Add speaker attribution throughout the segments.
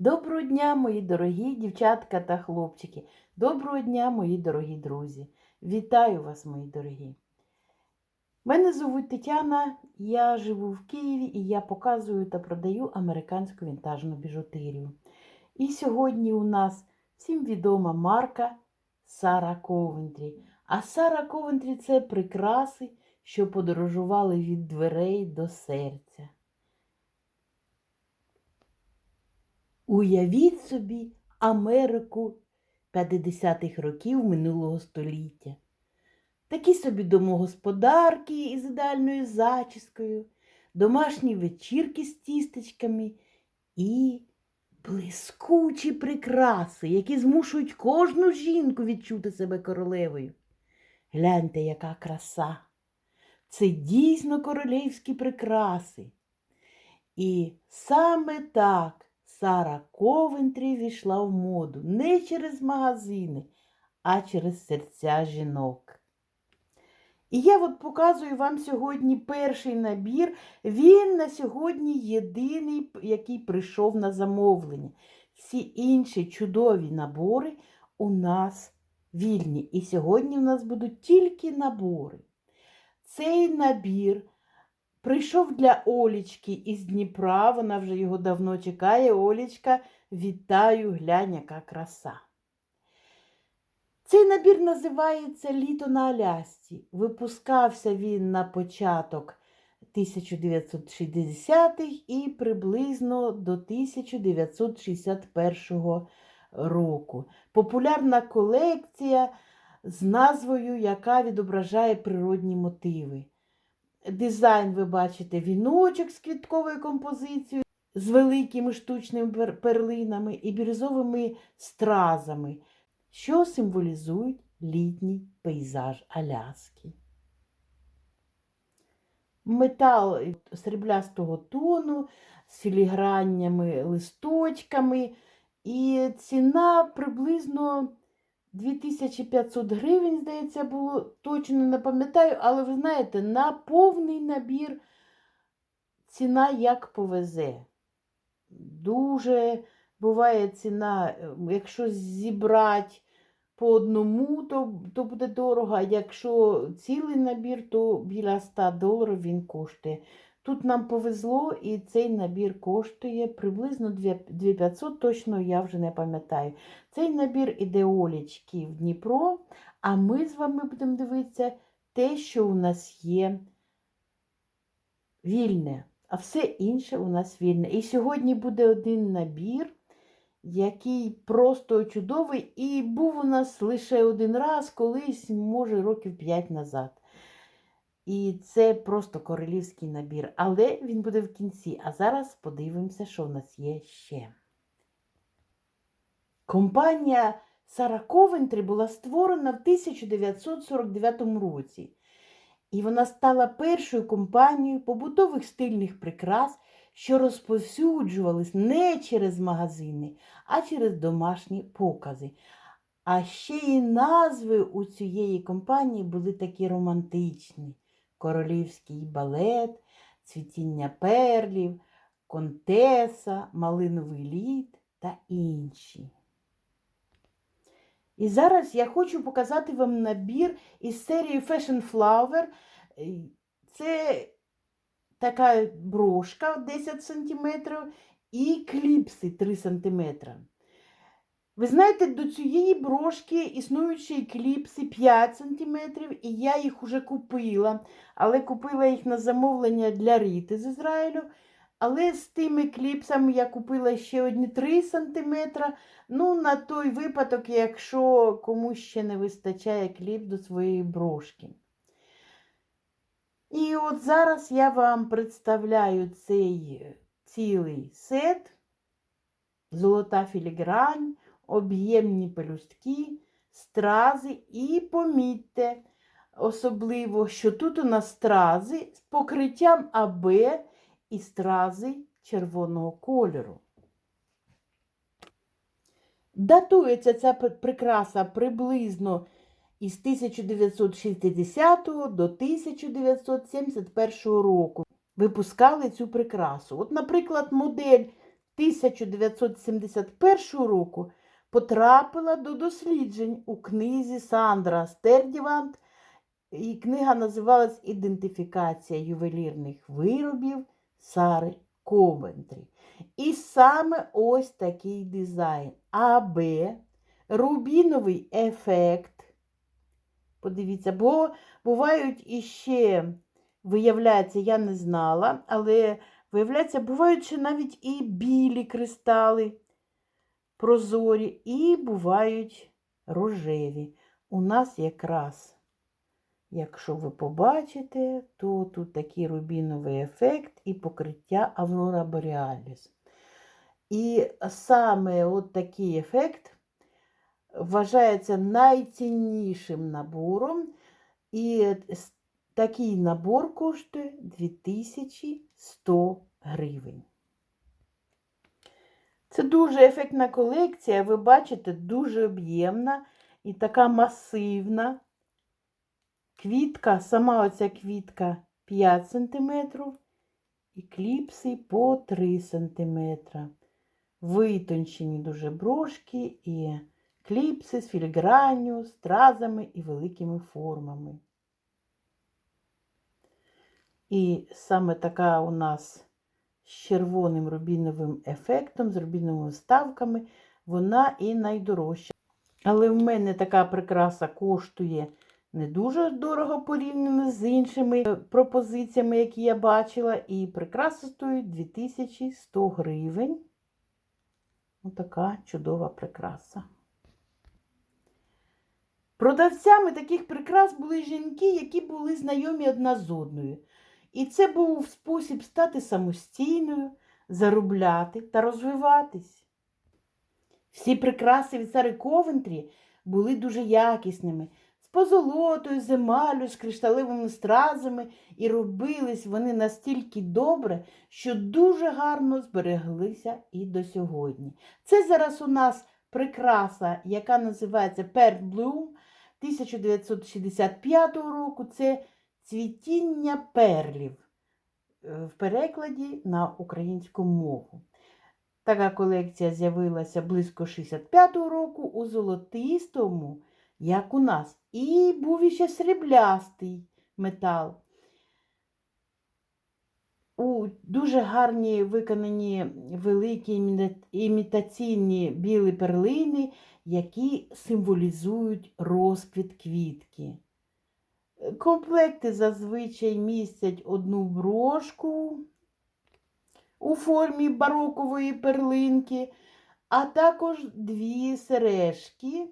Speaker 1: Доброго дня, мої дорогі дівчатка та хлопчики. Доброго дня, мої дорогі друзі. Вітаю вас, мої дорогі. Мене звуть Тетяна, я живу в Києві і я показую та продаю американську вінтажну біжутерію. І сьогодні у нас всім відома марка Сара Ковентрі. А Сара Ковентрі це прикраси, що подорожували від дверей до серця. Уявіть собі Америку 50-х років минулого століття. Такі собі домогосподарки із ідеальною зачіскою, домашні вечірки з тістечками і блискучі прикраси, які змушують кожну жінку відчути себе королевою. Гляньте, яка краса! Це дійсно королівські прикраси. І саме так Сара Ковентрі війшла в моду не через магазини, а через серця жінок. І я от показую вам сьогодні перший набір. Він на сьогодні єдиний, який прийшов на замовлення. Всі інші чудові набори у нас вільні. І сьогодні у нас будуть тільки набори. Цей набір прийшов для Олічки із Дніпра. Вона вже його давно чекає. Олічка, вітаю, глянь, яка краса. Цей набір називається Літо на Алясці. Випускався він на початок 1960-х і приблизно до 1961 року. Популярна колекція з назвою, яка відображає природні мотиви. Дизайн, ви бачите, віночок з квітковою композицією, з великими штучними перлинами і бірюзовими стразами що символізують літній пейзаж Аляски. Метал сріблястого тону з філіграннями листочками, і ціна приблизно 2500 гривень, здається, було, точно не пам'ятаю, але ви знаєте, на повний набір ціна як повезе. Дуже буває ціна, е, якщо зібрати по одному, то, то буде дорого, а якщо цілий набір, то біля 100 доларів він коштує. Тут нам повезло, і цей набір коштує приблизно 2500, точно я вже не пам'ятаю. Цей набір іде Олічки в Дніпро, а ми з вами будемо дивитися те, що у нас є вільне, а все інше у нас вільне. І сьогодні буде один набір який просто чудовий, і був у нас лише один раз, колись, може, років 5 назад. І це просто королівський набір, але він буде в кінці. А зараз подивимося, що в нас є ще. Компанія Сара Ковентрі була створена в 1949 році. І вона стала першою компанією побутових стильних прикрас, що розповсюджувались не через магазини, а через домашні покази. А ще й назви у цієї компанії були такі романтичні: Королівський балет, цвітіння перлів, Контеса, Малиновий лід та інші. І зараз я хочу показати вам набір із серії Fashion Flower. Е, Це така брошка 10 см і кліпси 3 см. Ви знаєте, до цієї брошки існують ще кліпси 5 см, і я їх уже купила, але купила їх на замовлення для Ріти з Ізраїлю. Але з тими кліпсами я купила ще одні 3 см. Ну, на той випадок, якщо комусь ще не вистачає кліп до своєї брошки. І от зараз я вам представляю цей цілий сет, золота філігрань, об'ємні пелюстки, стрази. І помітьте, особливо, що тут у нас стрази з покриттям АБ і стрази червоного кольору. Датується ця прикраса приблизно із 1960 до 1971 року. Випускали цю прикрасу. От, наприклад, модель 1971 року потрапила до досліджень у книзі Сандра Стердівант, і книга називалась Ідентифікація ювелірних виробів Сари Ковентрі. І саме ось такий дизайн. АБ, рубіновий ефект. Подивіться, бо бувають іще, виявляється, я не знала, але виявляється, бувають ще навіть і білі кристали прозорі, і бувають рожеві. У нас якраз, якщо ви побачите, то тут такий рубіновий ефект і покриття Аврора Бореаліс. І саме от такий ефект вважається найціннішим набором. І такий набор коштує 2100 гривень. Це дуже ефектна колекція, ви бачите, дуже об'ємна і така масивна. Квітка, сама оця квітка 5 см і кліпси по 3 см. Витончені дуже брошки і кліпси з філігранню, стразами і великими формами. І саме така у нас з червоним рубіновим ефектом, з рубіновими вставками, вона і найдорожча. Але в мене така прикраса коштує не дуже дорого порівняно з іншими е, пропозиціями, які я бачила. І прикраса стоїть 2100 гривень. Отака чудова прикраса. Продавцями таких прикрас були жінки, які були знайомі одна з одною. І це був спосіб стати самостійною, заробляти та розвиватись. Всі прикраси від Сари Ковентрі були дуже якісними, з позолотою, з емалю, з кришталевими стразами, і робились вони настільки добре, що дуже гарно збереглися і до сьогодні. Це зараз у нас прикраса, яка називається Pearl Bloom 1965 року. Це цвітіння перлів е, в перекладі на українську мову. Така колекція з'явилася близько 65-го року у золотистому, як у нас, і був іще сріблястий метал. У дуже гарні виконані великі імітаційні білі перлини, які символізують розквіт квітки. Комплекти зазвичай містять одну брошку у формі барокової перлинки, а також дві сережки,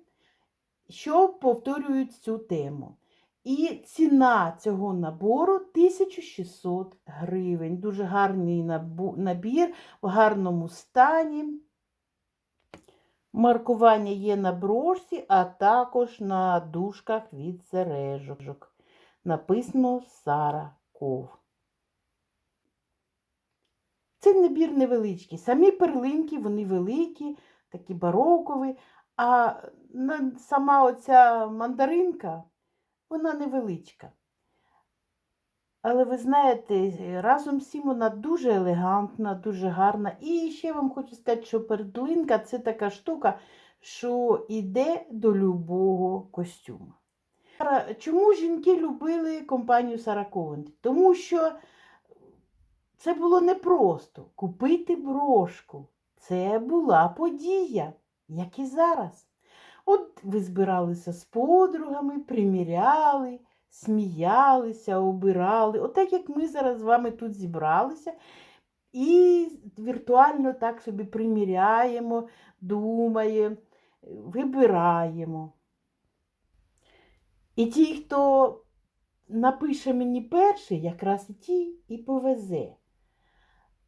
Speaker 1: що повторюють цю тему. І ціна цього набору 1600 гривень. Дуже гарний набір в гарному стані. Маркування є на брошці, а також на дужках від сережок. Написано Сара Ков. Це набір невеличкий. Самі перлинки, вони великі, такі барокові, а сама оця мандаринка, вона невеличка. Але ви знаєте, разом з цим вона дуже елегантна, дуже гарна. І ще вам хочу сказати, що перлинка це така штука, що йде до любого костюму. Чому жінки любили компанію Сара Ковентрі? Тому що це було непросто купити брошку. Це була подія, як і зараз. От ви збиралися з подругами, приміряли, сміялися, обирали. Отак, як ми зараз з вами тут зібралися. І віртуально так собі приміряємо, думаємо, вибираємо. І ті, хто напише мені перший, якраз і ті і повезе.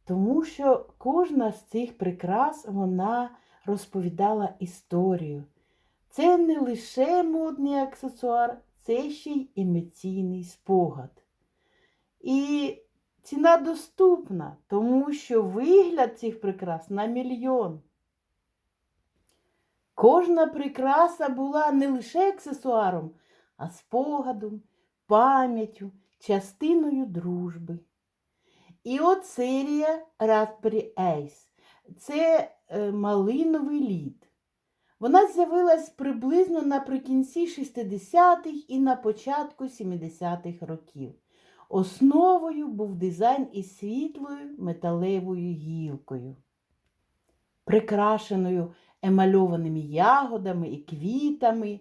Speaker 1: Тому що кожна з цих прикрас вона розповідала історію. Це не лише модний аксесуар, це ще й емоційний спогад. І ціна доступна, тому що вигляд цих прикрас на мільйон. Кожна прикраса була не лише аксесуаром, а спогадом, пам'яттю, частиною дружби. І от серія Raspberry Ace. це е, малиновий лід. Вона з'явилась приблизно наприкінці 60-х і на початку 70-х років. Основою був дизайн із світлою металевою гілкою, прикрашеною емальованими ягодами і квітами.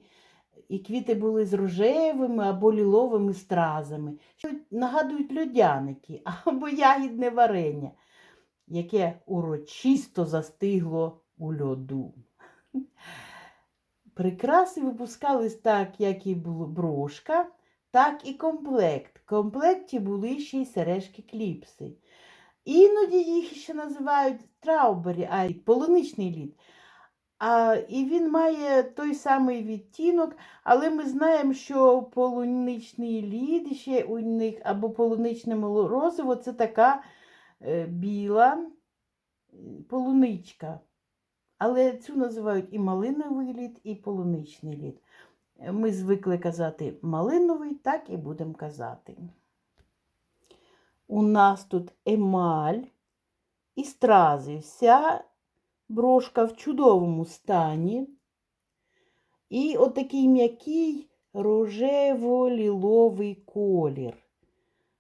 Speaker 1: І квіти були з рожевими або ліловими стразами, що нагадують льодяники або ягідне варення, яке урочисто застигло у льоду. Прикраси випускались так, як і брошка, так і комплект. В комплекті були ще й сережки кліпси. Іноді їх ще називають траубері, а й полуничний лід. А, і він має той самий відтінок, але ми знаємо, що полуничний лід ще у них або полуничне розиво це така е, біла полуничка. Але цю називають і малиновий лід, і полуничний лід. Ми звикли казати малиновий, так і будемо казати. У нас тут емаль і стрази. Вся брошка в чудовому стані. І отакий м'який рожево-ліловий колір.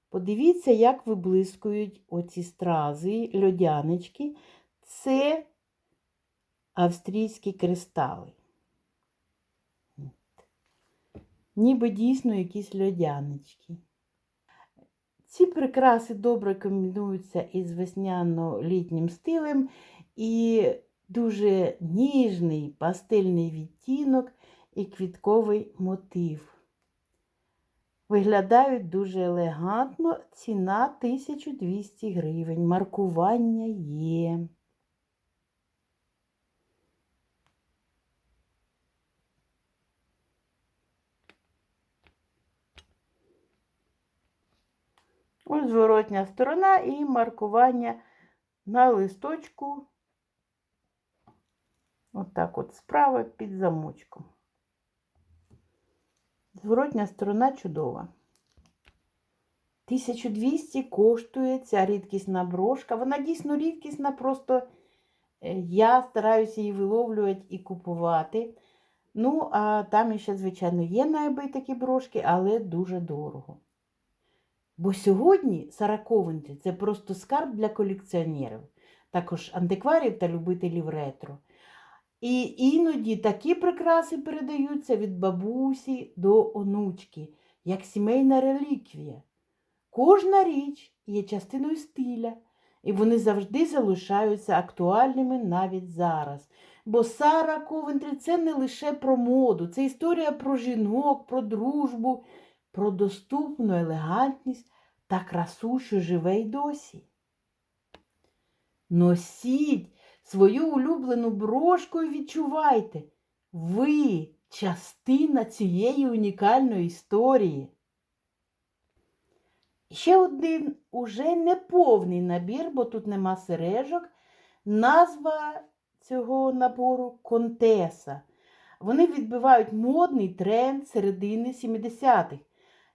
Speaker 1: Подивіться, як виблискують оці стрази, льодянички. Це австрійські кристали. Ніби дійсно якісь льодянички. Ці прикраси добре комбінуються із весняно-літнім стилем і дуже ніжний пастельний відтінок і квітковий мотив. Виглядають дуже елегантно, ціна 1200 гривень. Маркування є. Ось зворотня сторона і маркування на листочку. Отак от, справа під замочком. Зворотня сторона чудова. 1200 коштує ця рідкісна брошка. Вона дійсно рідкісна, просто е, я стараюся її виловлювати і купувати. Ну, а там ще, звичайно, є на eBay такі брошки, але дуже дорого. Бо сьогодні сараковинці це просто скарб для колекціонерів, також антикварів та любителів ретро. І іноді такі прикраси передаються від бабусі до онучки, як сімейна реліквія. Кожна річ є частиною стиля, і вони завжди залишаються актуальними навіть зараз. Бо Сара Ковентрі це не лише про моду, це історія про жінок, про дружбу, про доступну елегантність та красу, що живе й досі. Носіть свою улюблену брошку і відчувайте, ви частина цієї унікальної історії. Ще один уже неповний набір, бо тут нема сережок. Назва цього набору Контеса. Вони відбивають модний тренд середини 70-х.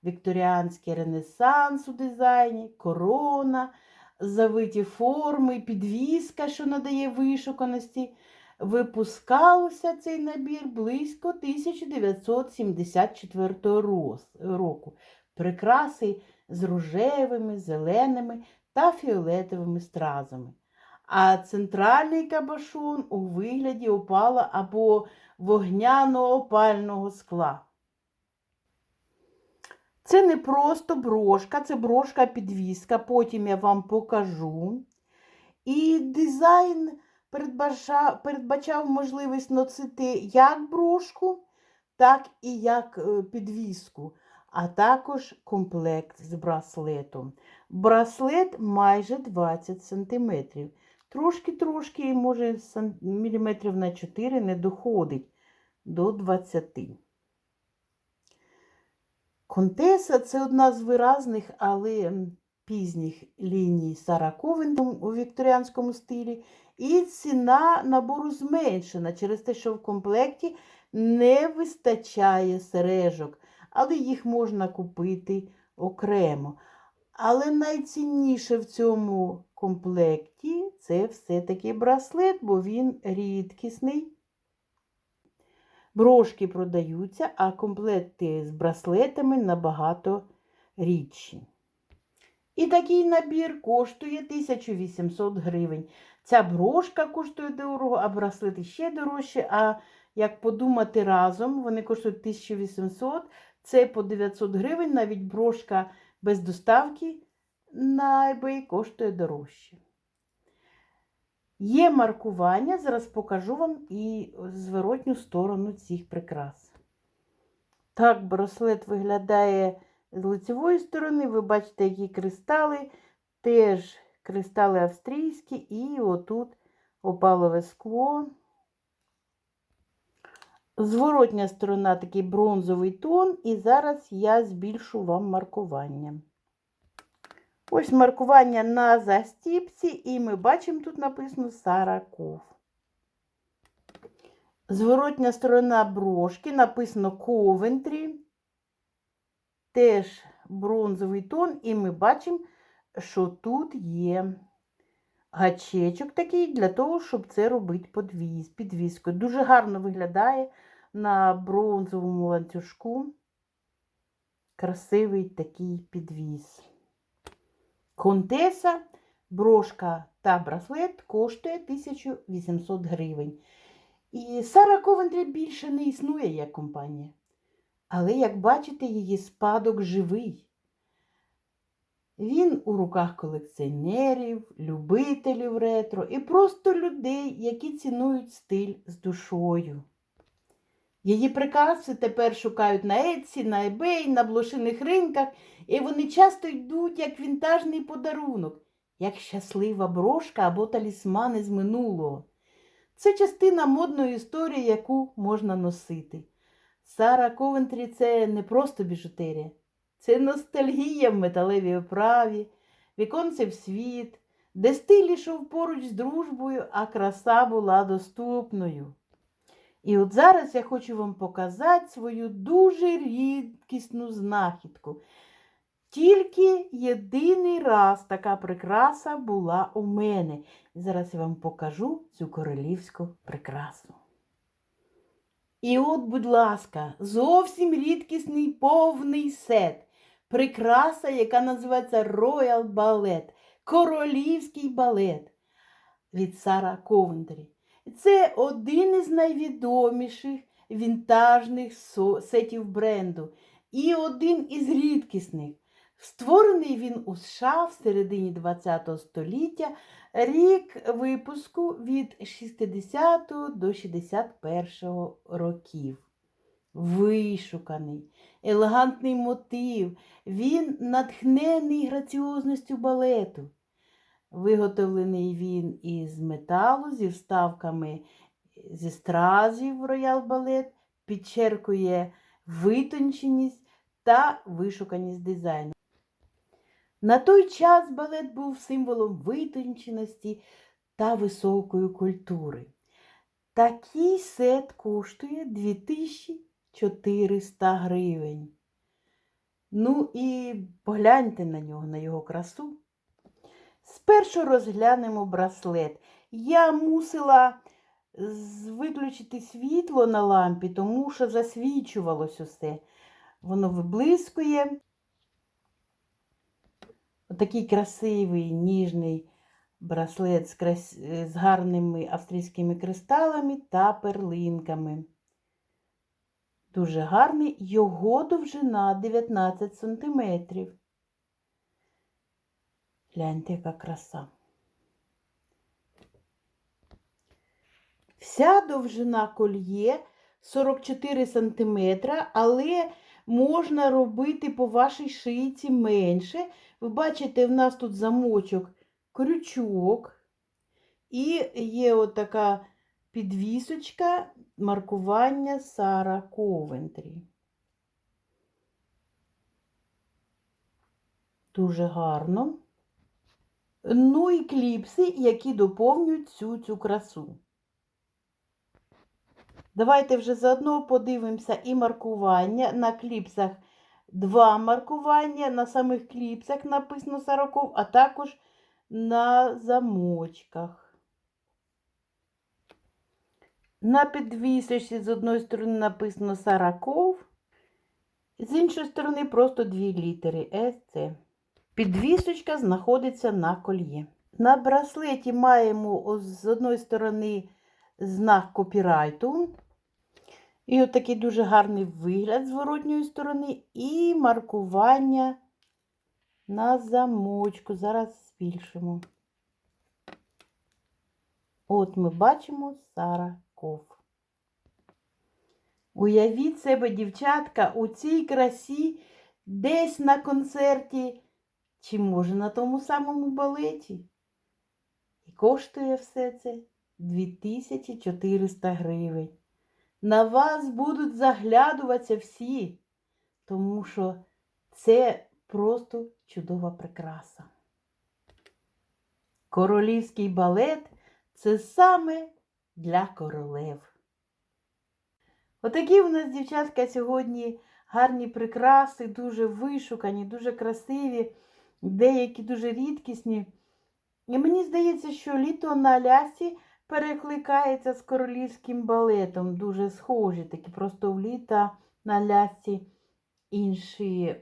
Speaker 1: Вікторіанський ренесанс у дизайні, корона, завиті форми, підвіска, що надає вишуканості. Випускався цей набір близько 1974 року. Прикраси з рожевими, зеленими та фіолетовими стразами. А центральний кабашон у вигляді опала або вогняно-опального скла. Це не просто брошка, це брошка-підвіска, потім я вам покажу. І дизайн передбачав, передбачав можливість носити як брошку, так і як е, підвіску, а також комплект з браслетом. Браслет майже 20 см. Трошки-трошки, може, міліметрів на 4 не доходить до 20 Контеса це одна з виразних, але пізніх ліній Сара Ковентон у вікторіанському стилі. І ціна набору зменшена через те, що в комплекті не вистачає сережок, але їх можна купити окремо. Але найцінніше в цьому комплекті це все-таки браслет, бо він рідкісний. Брошки продаються, а комплекти з браслетами набагато рідші. І такий набір коштує 1800 гривень. Ця брошка коштує дорого, а браслети ще дорожче. А як подумати разом, вони коштують 1800, це по 900 гривень, навіть брошка без доставки на коштує дорожче. Є маркування, зараз покажу вам і зворотню сторону цих прикрас. Так, браслет виглядає з лицевої сторони. Ви бачите, які кристали, теж кристали австрійські, і отут опалове скло. Зворотня сторона такий бронзовий тон, і зараз я збільшу вам маркування. Ось маркування на застіпці, і ми бачимо, тут написано Сараков. Зворотня сторона брошки написано Ковентрі. Теж бронзовий тон, і ми бачимо, що тут є гачечок такий для того, щоб це робити подвіз, підвіскою. Дуже гарно виглядає на бронзовому ланцюжку. Красивий такий підвіз. Контеса, брошка та браслет коштує 1800 гривень. І Сара Ковентрі більше не існує як компанія. Але, як бачите, її спадок живий. Він у руках колекціонерів, любителів ретро і просто людей, які цінують стиль з душою. Її прикраси тепер шукають на Etsy, на eBay, на блошиних ринках, і вони часто йдуть як вінтажний подарунок, як щаслива брошка або талісмани з минулого. Це частина модної історії, яку можна носити. Сара Ковентрі це не просто біжутерія, це ностальгія в металевій оправі, віконце в світ, де стиль ішов поруч з дружбою, а краса була доступною. І от зараз я хочу вам показати свою дуже рідкісну знахідку. Тільки єдиний раз така прикраса була у мене. І зараз я вам покажу цю королівську прикрасу. І от, будь ласка, зовсім рідкісний повний сет. Прикраса, яка називається Royal Ballet, королівський балет від Сара Ковентрі. Це один із найвідоміших вінтажних сетів бренду і один із рідкісних. Створений він у США в середині ХХ століття, рік випуску від 60 до 61 років. Вишуканий, елегантний мотив, він натхнений граціозністю балету. Виготовлений він із металу зі вставками зі стразів роял балет, підчеркує витонченість та вишуканість дизайну. На той час балет був символом витонченості та високої культури. Такий сет коштує 2400 гривень. Ну і погляньте на нього, на його красу. Спершу розглянемо браслет. Я мусила виключити світло на лампі, тому що засвічувалось усе. Воно виблискує. Отакий красивий ніжний браслет з, крас... з гарними австрійськими кристалами та перлинками. Дуже гарний, його довжина 19 см. Гляньте, яка краса. Вся довжина кольє 44 см, але можна робити по вашій шийці менше. Ви бачите, в нас тут замочок крючок. І є отака підвісочка маркування Сара Ковентрі. Дуже гарно. Ну і кліпси, які доповнюють цю цю красу. Давайте вже заодно подивимося і маркування. На кліпсах два маркування, на самих кліпсах написано 40, а також на замочках. На підвісочці з одної сторони написано Сараков, з іншої сторони просто дві літери СЦ. Підвісочка знаходиться на кольє. На браслеті маємо з одної сторони знак копірайту. І от такий дуже гарний вигляд з воротньої сторони, і маркування на замочку. Зараз збільшимо. От ми бачимо Сараков. Уявіть себе, дівчатка, у цій красі десь на концерті, чи може на тому самому балеті. І коштує все це 2400 гривень. На вас будуть заглядуватися всі, тому що це просто чудова прикраса. Королівський балет це саме для королев. Отакі у нас, дівчатка, сьогодні гарні прикраси, дуже вишукані, дуже красиві, деякі дуже рідкісні. І мені здається, що літо на Алясі перекликається з королівським балетом. Дуже схожі такі, просто в літа на Алясі інші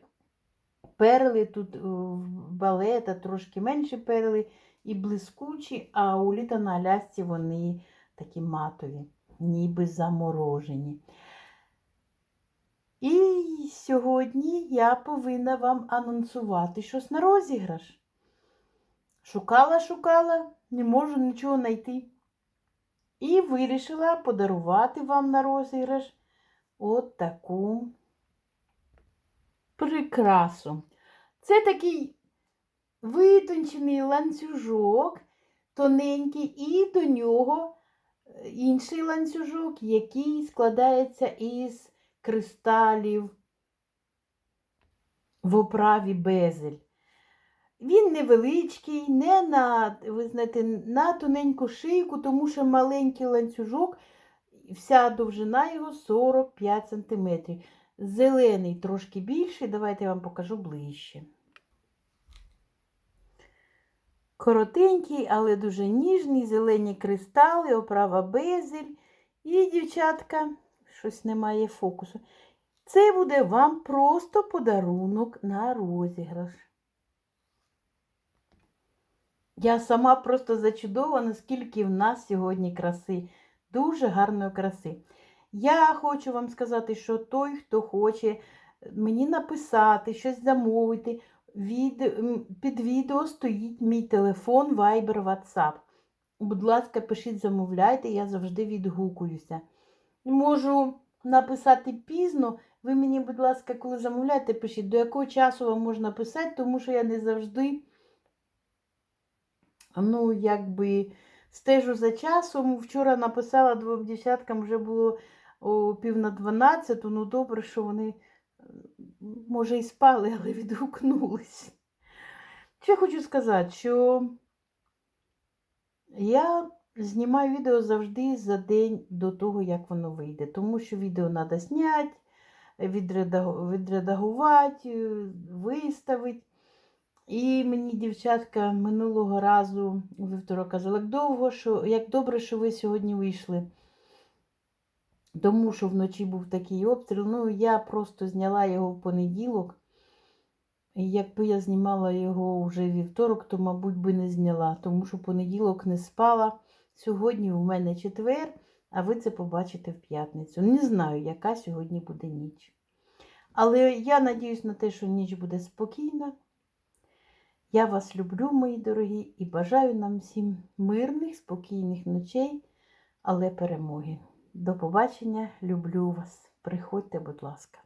Speaker 1: перли. Тут в балета трошки менші перли і блискучі, а у літа на Алясці вони такі матові, ніби заморожені. І сьогодні я повинна вам анонсувати щось на розіграш. Шукала, шукала, не можу нічого знайти. І вирішила подарувати вам на розіграш от таку прикрасу. Це такий витончений ланцюжок, тоненький, і до нього інший ланцюжок, який складається із кристалів в оправі безель. Він невеличкий, не на, ви знаєте, на тоненьку шийку, тому що маленький ланцюжок, вся довжина його 45 см. Зелений трошки більший, давайте я вам покажу ближче. Коротенький, але дуже ніжний, зелені кристали, оправа безель. І, дівчатка, щось немає фокусу. Це буде вам просто подарунок на розіграш. Я сама просто зачудована, скільки в нас сьогодні краси, дуже гарної краси. Я хочу вам сказати, що той, хто хоче мені написати, щось замовити, від, під відео стоїть мій телефон, Viber, WhatsApp. Будь ласка, пишіть, замовляйте, я завжди відгукуюся. Можу написати пізно. Ви мені, будь ласка, коли замовляєте, пишіть, до якого часу вам можна писати, тому що я не завжди ну, якби стежу за часом. Вчора написала двом дівчаткам, вже було о пів на дванадцяту. Ну, добре, що вони, може, і спали, але відгукнулись. Що я хочу сказати, що я знімаю відео завжди за день до того, як воно вийде. Тому що відео треба зняти, відредагувати, виставити. І мені дівчатка минулого разу у вівторок казали, як довго, що, як добре, що ви сьогодні вийшли. Тому що вночі був такий обстріл. Ну, я просто зняла його в понеділок. І якби я знімала його вже вівторок, то, мабуть, би не зняла, тому що понеділок не спала. Сьогодні у мене четвер, а ви це побачите в п'ятницю. Не знаю, яка сьогодні буде ніч. Але я надіюсь на те, що ніч буде спокійна. Я вас люблю, мої дорогі, і бажаю нам всім мирних, спокійних ночей, але перемоги. До побачення, люблю вас. Приходьте, будь ласка.